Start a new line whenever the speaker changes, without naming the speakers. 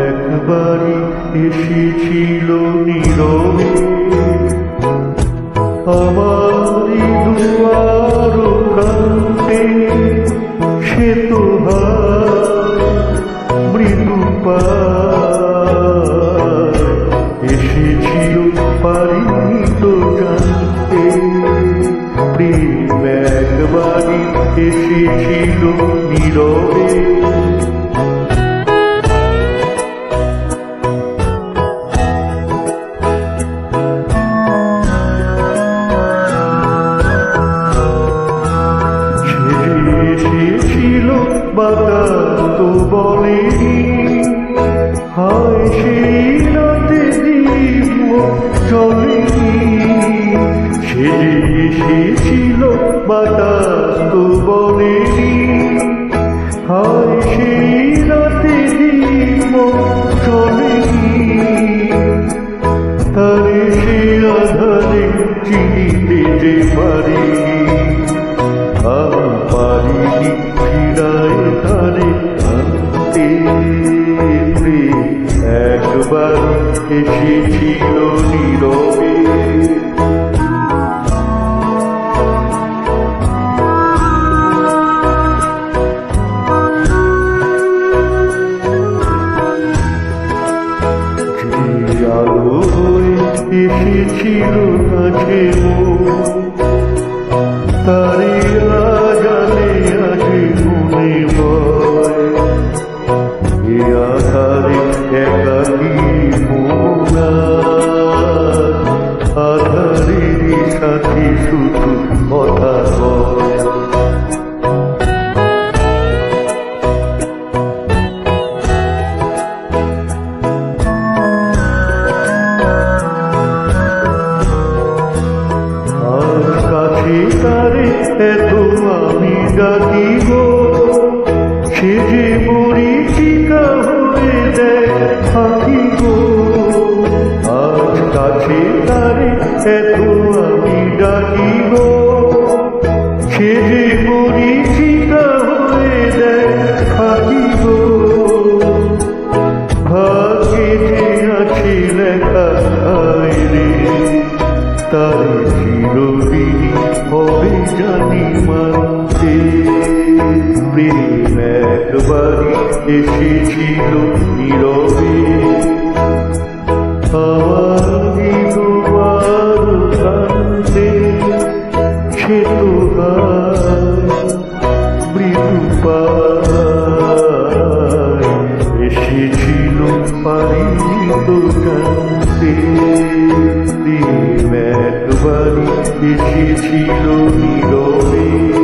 একবারই এসেছিল নীরবে। আমার দুয়ার প্রান্তে সে তো এসেছিল বাতাস তো বলেনি হায় সেই রাতে চলেনি সে এসেছিল বাতাস তো বলেনি হায় একবার এসেছিল নীরবে আলো হয়ে এসেছিল কাছে তারে শুধু কথা তারে এত আমি ডাকি সে যে মরিচিকা হয়ে দেয় ফাঁকি আজ কাছে তারে এত সে যে মরিচিকা হয়ে গো ভাগ্যে যে আছে লেখা হায় রে তার চিরদিনই হবে জানি মানতে। প্রেম একবারই এসেছিল নীরবে। পায়। এসেছিল পারিত তো জানতে প্রেম একবারই এসেছিল নীরবে।